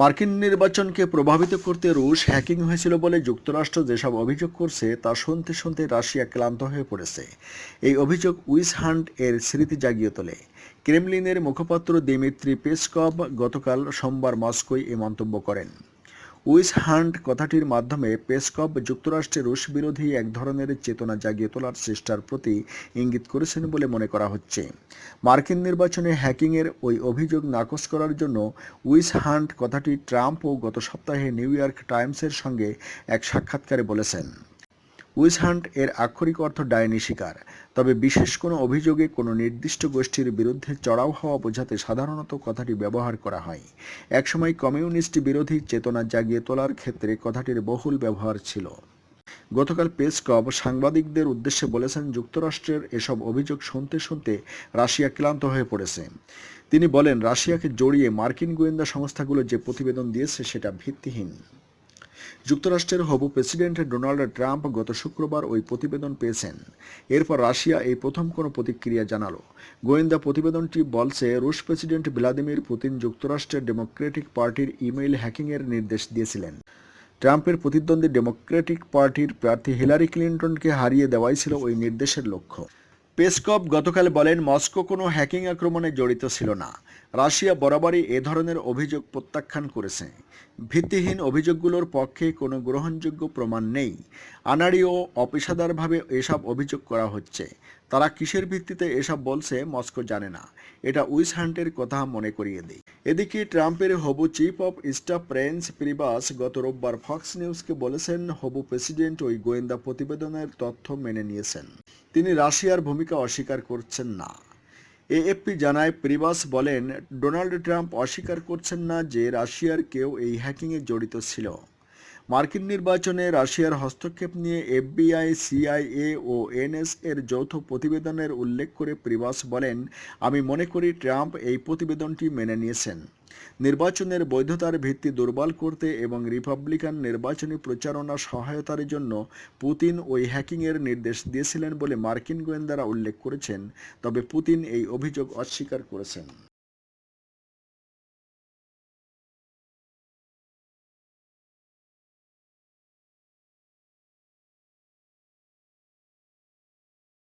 মার্কিন নির্বাচনকে প্রভাবিত করতে রুশ হ্যাকিং হয়েছিল বলে যুক্তরাষ্ট্র যেসব অভিযোগ করছে তা শুনতে শুনতে রাশিয়া ক্লান্ত হয়ে পড়েছে। এই অভিযোগ উইস হান্ট এর স্মৃতি জাগিয়ে তোলে। ক্রেমলিনের মুখপাত্র দিমিত্রি পেসকভ গতকাল সোমবার মস্কোয় এ মন্তব্য করেন। উইস হান্ট কথাটির মাধ্যমে পেসকপ যুক্তরাষ্ট্রে রুশ বিরোধী এক ধরনের চেতনা জাগিয়ে তোলার চেষ্টার প্রতি ইঙ্গিত করেছেন বলে মনে করা হচ্ছে। মার্কিন নির্বাচনে হ্যাকিংয়ের ওই অভিযোগ নাকচ করার জন্য উইস হান্ট কথাটি ট্রাম্পও গত সপ্তাহে নিউ ইয়র্ক টাইমসের সঙ্গে এক সাক্ষাৎকারে বলেছেন। উইস হান্ট এর আক্ষরিক অর্থ ডাইনি শিকার। তবে বিশেষ কোনো অভিযোগে কোনো নির্দিষ্ট গোষ্ঠীর বিরুদ্ধে চড়াও হওয়া বোঝাতে সাধারণত কথাটি ব্যবহার করা হয়। একসময় কমিউনিস্ট বিরোধী চেতনা জাগিয়ে তোলার ক্ষেত্রে কথাটির বহুল ব্যবহার ছিল। গতকাল পেসকভ সাংবাদিকদের উদ্দেশ্যে বলেছেন, যুক্তরাষ্ট্রের এসব অভিযোগ শুনতে শুনতে রাশিয়া ক্লান্ত হয়ে পড়েছে। তিনি বলেন, রাশিয়াকে জড়িয়ে মার্কিন গোয়েন্দা সংস্থাগুলো যে প্রতিবেদন দিয়েছে সেটা ভিত্তিহীন। যুক্তরাষ্ট্রের হবু প্রেসিডেন্ট ডোনাল্ড ট্রাম্প গত শুক্রবার ওই প্রতিবেদন পেয়েছেন। এরপর রাশিয়া এই প্রথম কোনো প্রতিক্রিয়া জানালো। গোয়েন্দা প্রতিবেদনটি বলছে, রুশ প্রেসিডেন্ট ভ্লাদিমির পুতিন যুক্তরাষ্ট্রের ডেমোক্রেটিক পার্টির ইমেইল হ্যাকিংয়ের নির্দেশ দিয়েছিলেন। ট্রাম্পের প্রতিদ্বন্দ্বী ডেমোক্রেটিক পার্টির প্রার্থী হিলারি ক্লিন্টনকে হারিয়ে দেওয়াই ছিল ওই নির্দেশের লক্ষ্য। পেসকভ গতকাল বলেন, মস্কো কোনো হ্যাকিং আক্রমণে জড়িত ছিল না। রাশিয়া বরাবরই এ ধরনের অভিযোগ প্রত্যাখ্যান করেছে। ভিত্তিহীন অভিযোগগুলোর পক্ষে কোনো গ্রহণযোগ্য প্রমাণ নেই। আনাড়ি ও অপেশাদারভাবে এসব অভিযোগ করা হচ্ছে। তারা কিসের ভিত্তিতে এসব বলছে মস্কো জানে না। এটা উইস হান্টের কথা মনে করিয়ে দেয়। এদিকে ট্রাম্পের হবু chief of staff Reince Priebus গত রোববার ফক্স নিউজকে বলেছেন, হবু প্রেসিডেন্ট ওই গোয়েন্দা প্রতিবেদনের তথ্য মেনে নিয়েছেন। তিনি রাশিয়ার ভূমিকা অস্বীকার করছেন না। এএফপি জানায়, প্রিবাস বলেন, ডোনাল্ড ট্রাম্প অস্বীকার করছেন না যে রাশিয়ার কেউ এই হ্যাকিংয়ে জড়িত ছিল। মার্কিন নির্বাচনে রাশিয়ার হস্তক্ষেপ নিয়ে এফবিআই, সিআইএ ও এনএস এর যৌথ প্রতিবেদনের উল্লেখ করে প্রিবাস বলেন, আমি মনে করি ট্রাম্প এই প্রতিবেদনটি মেনে নিয়েছেন। নির্বাচনের বৈধতার ভিত্তি দুর্বল করতে এবং রিপাবলিকান নির্বাচনী প্রচারণা সহায়তার জন্য পুতিন ওই হ্যাকিংয়ের নির্দেশ দিয়েছিলেন বলে মার্কিন গোয়েন্দারা উল্লেখ করেছেন, তবে পুতিন এই অভিযোগ অস্বীকার করেছেন।